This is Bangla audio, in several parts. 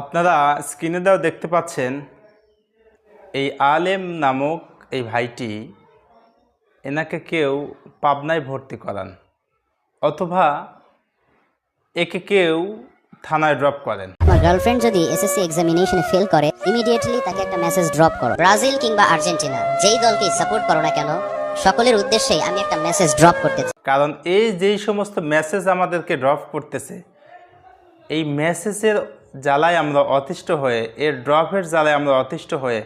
আপনারা স্ক্রিনে দেওয়া দেখতে পাচ্ছেন এই আলেম নামক এই ভাইটি এনাকে কেউ পাবনায় ভর্তি করান অথবা একে কেউ থানায় ড্রপ করেন। আমার গার্লফ্রেন্ড যদি এসএসসি এক্সামিনেশনে ফেল করে ইমিডিয়েটলি তাকে একটা মেসেজ ড্রপ করো। ব্রাজিল কিংবা আর্জেন্টিনা যেই দলকে সাপোর্ট করো না কেন সকলের উদ্দেশ্যে আমি একটা মেসেজ ড্রপ করতে চাই। কারণ এই যেই সমস্ত মেসেজ আমাদেরকে ড্রপ করতেছে এই মেসেজের জ্বালায় আমরা অতিষ্ঠ হয়ে এর ড্রপের জ্বালায় আমরা অতিষ্ঠ হয়ে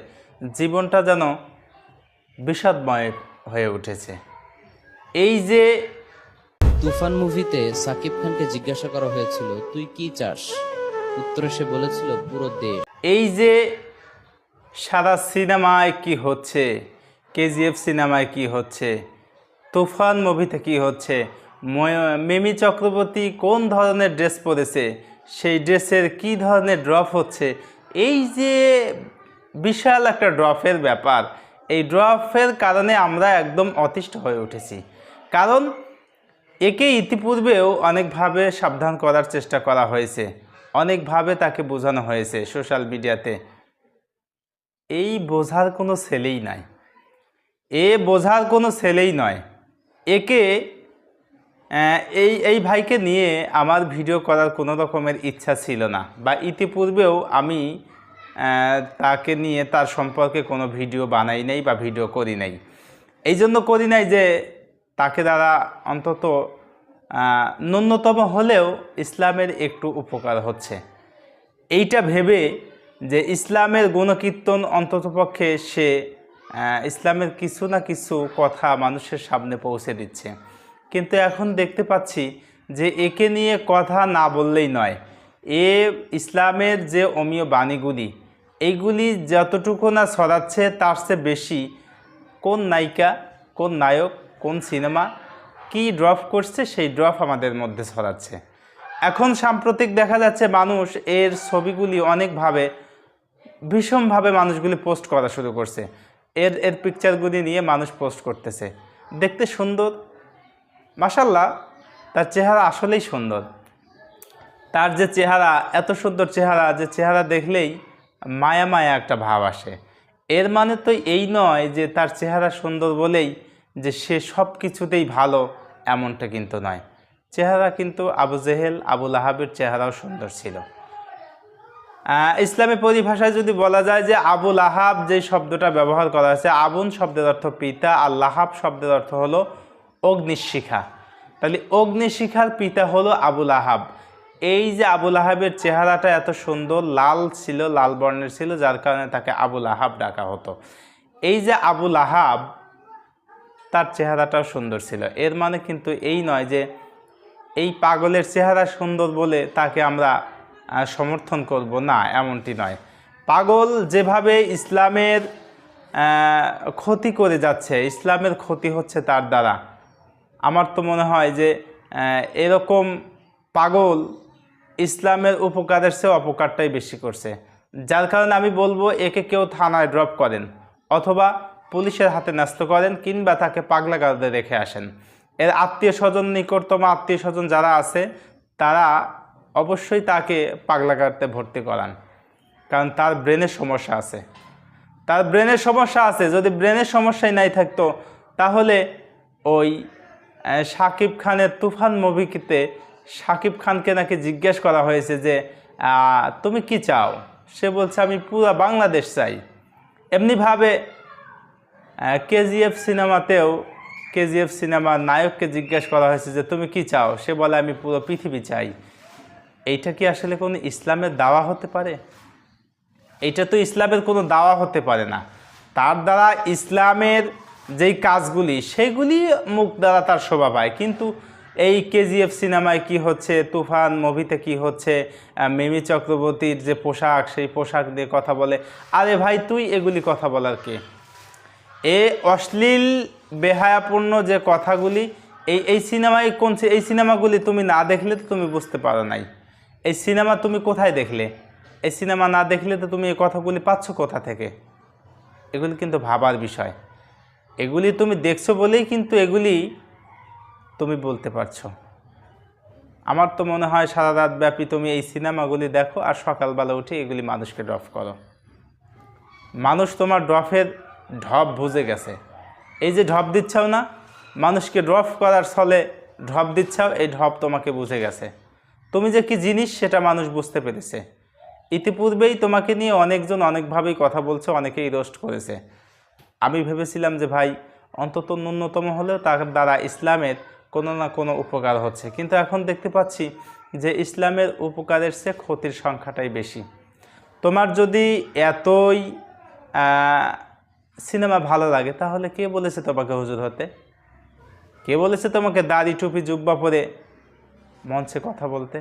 জীবনটা যেন বিষাদময় হয়ে উঠেছে। এই যে তুফান মুভিতে সাকিব খানকে জিজ্ঞাসা করা হয়েছিল তুই কি চাস? উত্তরে সে বলেছিল পুরো দেশ। এই যে সারা সিনেমায় কি হচ্ছে কেজিএফ সিনেমায় কি হচ্ছে তুফান মুভিতে কি হচ্ছে মিমি চক্রবর্তী কোন ধরনের ড্রেস পরেছে সেই ড্রেসের কি ধরনের ড্রপ হচ্ছে? এই যে বিশাল একটা ড্রপের ব্যাপার, এই ড্রপের কারণে আমরা একদম অতিষ্ঠ হয়ে উঠেছি। কারণ একে ইতিপূর্বেও অনেকভাবে সাবধান করার চেষ্টা করা হয়েছে। অনেকভাবে তাকে বোঝানো হয়েছে সোশ্যাল মিডিয়াতে। এই বোঝার কোনো ছেলেই নাই। এ বোঝার কোনো ছেলেই নয়। একে এই এই ভাইকে নিয়ে আমার ভিডিও করার কোনো রকমের ইচ্ছা ছিল না। বা ইতিপূর্বেও আমি তাকে নিয়ে তার সম্পর্কে কোনো ভিডিও বানাই নাই বা ভিডিও করি নাই। এই জন্য করি নাই যে তাকে দ্বারা অন্তত ন্যূনতম হলেও ইসলামের একটু উপকার হচ্ছে। এইটা ভেবে যে ইসলামের গুণকীর্তন অন্ততপক্ষে সে ইসলামের কিছু না কিছু কথা মানুষের সামনে পৌঁছে দিচ্ছে। কিন্তু এখন দেখতে পাচ্ছি যে একে নিয়ে কথা না বললেই নয়। এ ইসলামের যে অমীয় বাণীগুলি, এইগুলি যতটুকু না ছড়াচ্ছে তার চেয়ে বেশি কোন নায়িকা, কোন নায়ক, কোন সিনেমা কি ড্রপ করছে সেই ড্রপ আমাদের মধ্যে ছড়াচ্ছে। এখন সাম্প্রতিক দেখা যাচ্ছে মানুষ এর ছবিগুলি অনেকভাবে, ভীষণভাবে মানুষগুলি পোস্ট করা শুরু করছে। এর এর পিকচারগুলি নিয়ে মানুষ পোস্ট করতেছে। দেখতে সুন্দর মাসাল্লাহ তার চেহারা আসলেই সুন্দর। তার যে চেহারা, এত সুন্দর চেহারা, যে চেহারা দেখলেই মায়া মায়া একটা ভাব আসে। এর মানে তো এই নয় যে তার চেহারা সুন্দর বলেই যে সে সব কিছুতেই ভালো এমনটা কিন্তু নয়। চেহারা কিন্তু আবু জেহেল আবুল আহাবের চেহারাও সুন্দর ছিল। ইসলামী পরিভাষায় যদি বলা যায় যে আবুল আহাব যে শব্দটা ব্যবহার করা হয়েছে, আবুন শব্দের অর্থ পিতা, আর লাহাব শব্দের অর্থ হলো অগ্নিশিখা। তাহলে অগ্নিশিখার পিতা হলো আবুল আহাব। এই যে আবুল আহাবের চেহারাটা এত সুন্দর, লাল ছিল, লাল বর্ণের ছিল, যার কারণে তাকে আবুল আহাব ডাকা হতো। এই যে আবুল আহাব, তার চেহারাটাও সুন্দর ছিল। এর মানে কিন্তু এই নয় যে এই পাগলের চেহারা সুন্দর বলে তাকে আমরা সমর্থন করব। না, এমনটি নয়। পাগল যেভাবে ইসলামের ক্ষতি করে যাচ্ছে, ইসলামের ক্ষতি হচ্ছে তার দ্বারা। আমার তো মনে হয় যে এরকম পাগল ইসলামের উপকারের চেয়ে অপকারটাই বেশি করছে। যার কারণে আমি বলব, একে কেউ থানায় ড্রপ করেন অথবা পুলিশের হাতে ন্যস্ত করেন কিংবা তাকে পাগলা গার্ডে রেখে আসেন। এর আত্মীয় স্বজন, নিকটতম আত্মীয় স্বজন যারা আছে, তারা অবশ্যই তাকে পাগলা গার্ডে ভর্তি করান। কারণ তার ব্রেনের সমস্যা আছে। তার ব্রেনের সমস্যা আছে। যদি ব্রেনের সমস্যাই নাই থাকতো, তাহলে ওই শাকিব খানের তুফান মুভিতে শাকিব খানকে নাকি জিজ্ঞেস করা হয়েছে যে তুমি কি চাও? সে বলছে, আমি পুরো বাংলাদেশ চাই। এমনিভাবে কেজিএফ সিনেমাতেও কেজিএফ সিনেমার নায়ককে জিজ্ঞেস করা হয়েছে যে, তুমি কি চাও? সে বলে, আমি পুরো পৃথিবী চাই। এইটা কি আসলে কোনো ইসলামের দাওয়া হতে পারে? এইটা তো ইসলামের কোনো দাওয়া হতে পারে না। তার দ্বারা ইসলামের যেই কাজগুলি, সেগুলি মুখ দ্বারা তার শোভা পায়। কিন্তু এই কেজিএফ সিনেমায় কি হচ্ছে, তুফান মুভিতে কি হচ্ছে মিমি চক্রবর্তীর যে পোশাক, সেই পোশাক দিয়ে কথা বলে। আরে ভাই, তুই এগুলি কথা বলার কে? এ অশ্লীল, বেহায়াপূর্ণ যে কথাগুলি, এই এই সিনেমায় কোন এই সিনেমাগুলি তুমি না দেখলে তো তুমি বুঝতে পারো নাই। এই সিনেমা তুমি কোথায় দেখলে? এই সিনেমা না দেখলে তো তুমি এই কথাগুলি পাচ্ছ কোথা থেকে? এগুলি কিন্তু ভাবার বিষয়। এগুলি তুমি দেখছ বলেই কিন্তু এগুলি তুমি বলতে পারছ। আমার তো মনে হয় সারা রাত ব্যাপী তুমি এই সিনেমাগুলি দেখো আর সকালবেলা উঠে এগুলি মানুষকে ড্রপ করো। মানুষ তোমার ড্রফের ঢপ বুঝে গেছে। এই যে ঢপ দিচ্ছাও না, মানুষকে ড্রপ করার ফলে ঢপ দিচ্ছাও, এই ঢপ তোমাকে বুঝে গেছে। তুমি যে কি জিনিস সেটা মানুষ বুঝতে পেরেছে। ইতিপূর্বেই তোমাকে নিয়ে অনেকজন অনেকভাবেই কথা বলছে, অনেকেই রোস্ট করেছে। আমি ভেবেছিলাম যে ভাই, অন্তত ন্যূনতম হলেও তার দ্বারা ইসলামের কোনো না কোনো উপকার হচ্ছে। কিন্তু এখন দেখতে পাচ্ছি যে ইসলামের উপকারের চেয়ে ক্ষতির সংখ্যাটাই বেশি। তোমার যদি এতই সিনেমা ভালো লাগে, তাহলে কে বলেছে তোমাকে হুজুর হতে? কে বলেছে তোমাকে দাড়ি টুপি জুব্বা পরে মঞ্চে কথা বলতে?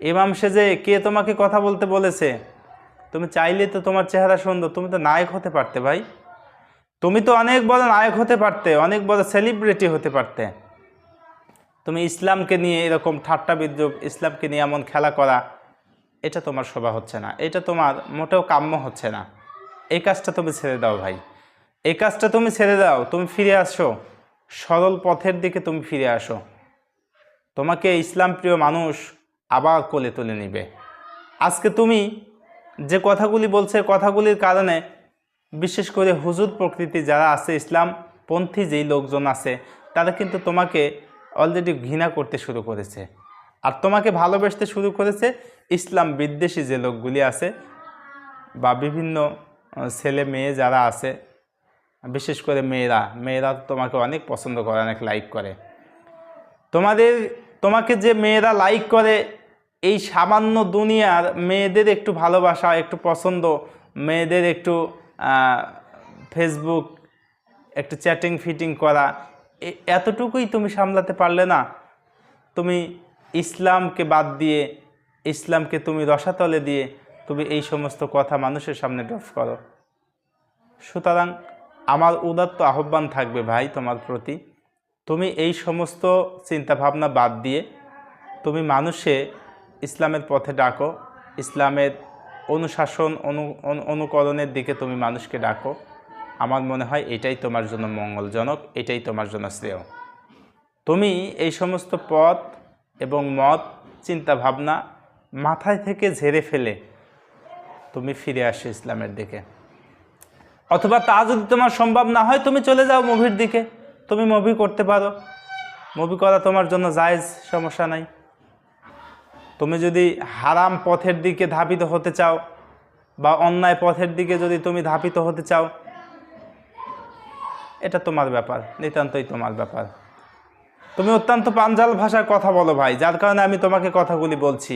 ইমাম সেজে কে তোমাকে কথা বলতে বলেছে? তুমি চাইলে তো তোমার চেহারা সুন্দর, তুমি তো নায়ক হতে পারতে ভাই। তুমি তো অনেক বড় নায়ক হতে পারতে, অনেক বড় সেলিব্রিটি হতে পারতে। তুমি ইসলামকে নিয়ে এরকম ঠাট্টা বিদ্রুপ, ইসলামকে নিয়ে এমন খেলা করা, এটা তোমার শোভা হচ্ছে না, এটা তোমার মোটেও কাম্য হচ্ছে না। এই কাজটা তুমি ছেড়ে দাও ভাই, এই কাজটা তুমি ছেড়ে দাও, তুমি ফিরে আসো, সরল পথের দিকে তুমি ফিরে আসো। তোমাকে ইসলাম প্রিয় মানুষ আবার কোলে তুলে নিবে। আজকে তুমি যে কথাগুলি বলছে, কথাগুলির কারণে বিশেষ করে হুজুর প্রকৃতি যারা আছে ইসলাম পন্থী যেই লোকজন আছে, তারা কিন্তু তোমাকে অলরেডি ঘৃণা করতে শুরু করেছে। আর তোমাকে ভালোবাসতে শুরু করেছে ইসলাম বিদ্বেষী যে লোকগুলি আছে বা বিভিন্ন ছেলে মেয়ে যারা আছে, বিশেষ করে মেয়েরা। মেয়েরা তোমাকে অনেক পছন্দ করে, অনেক লাইক করে। তোমাদের, তোমাকে যে মেয়েরা লাইক করে, এই সামান্য দুনিয়ার মেয়েদের একটু ভালোবাসা, একটু পছন্দ, মেয়েদের একটু ফেসবুক একটু চ্যাটিং ফিটিং করা এতটুকুই তুমি সামলাতে পারলে না, তুমি ইসলামকে বাদ দিয়ে, ইসলামকে তুমি রসাতলে দিয়ে তুমি এই সমস্ত কথা মানুষের সামনে ড্রপ করো। সুতরাং আমার উদাত্ত আহ্বান থাকবে ভাই তোমার প্রতি, তুমি এই সমস্ত চিন্তাভাবনা বাদ দিয়ে তুমি মানুষে ইসলামের পথে ডাকো, ইসলামের অনুশাসন, অনু, অনু- অনুকরণের দিকে তুমি মানুষকে ডাকো। আমার মনে হয় এটাই তোমার জন্য মঙ্গলজনক, এটাই তোমার জন্য শ্রেয়। তুমি এই সমস্ত পথ এবং মত, চিন্তাভাবনা মাথায় থেকে ঝেড়ে ফেলে তুমি ফিরে আসো ইসলামের দিকে। অথবা তা যদি তোমার সম্ভব না হয়, তুমি চলে যাও মুভির দিকে। তুমি মুভি করতে পারো। মুভি করা তোমার জন্য জায়েজ, সমস্যা নাই। তুমি যদি হারাম পথের দিকে ধাবিত হতে চাও বা অন্যায় পথের দিকে যদি তুমি ধাবিত হতে চাও, এটা তোমার ব্যাপার, নিতান্তই তোমার ব্যাপার। তুমি অত্যন্ত পাঞ্জাল ভাষায় কথা বলো ভাই, যার কারণে আমি তোমাকে কথাগুলি বলছি।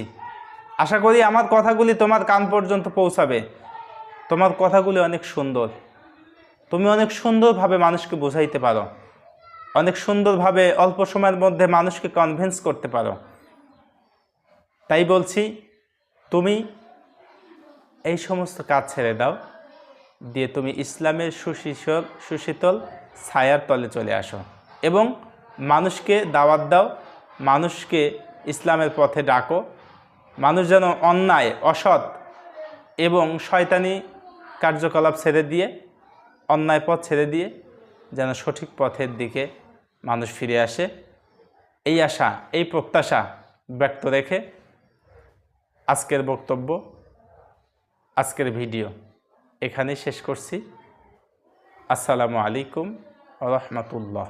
আশা করি আমার কথাগুলি তোমার কান পর্যন্ত পৌঁছাবে। তোমার কথাগুলি অনেক সুন্দর। তুমি অনেক সুন্দরভাবে মানুষকে বোঝাইতে পারো। অনেক সুন্দরভাবে অল্প সময়ের মধ্যে মানুষকে কনভিন্স করতে পারো। তাই বলছি, তুমি এই সমস্ত কাজ ছেড়ে দাও, দিয়ে তুমি ইসলামের সুশীতল সুশীতল ছায়ার তলে চলে আসো এবং মানুষকে দাওয়াত দাও, মানুষকে ইসলামের পথে ডাকো, মানুষ যেন অন্যায়, অসৎ এবং শয়তানি কার্যকলাপ ছেড়ে দিয়ে, অন্যায় পথ ছেড়ে দিয়ে যেন সঠিক পথের দিকে মানুষ ফিরে আসে। এই আশা, এই প্রত্যাশা ব্যক্ত রেখে আজকের বক্তব্য আজকের ভিডিও এখানেই শেষ করছি। আসসালামু আলাইকুম রহমতুল্লাহ।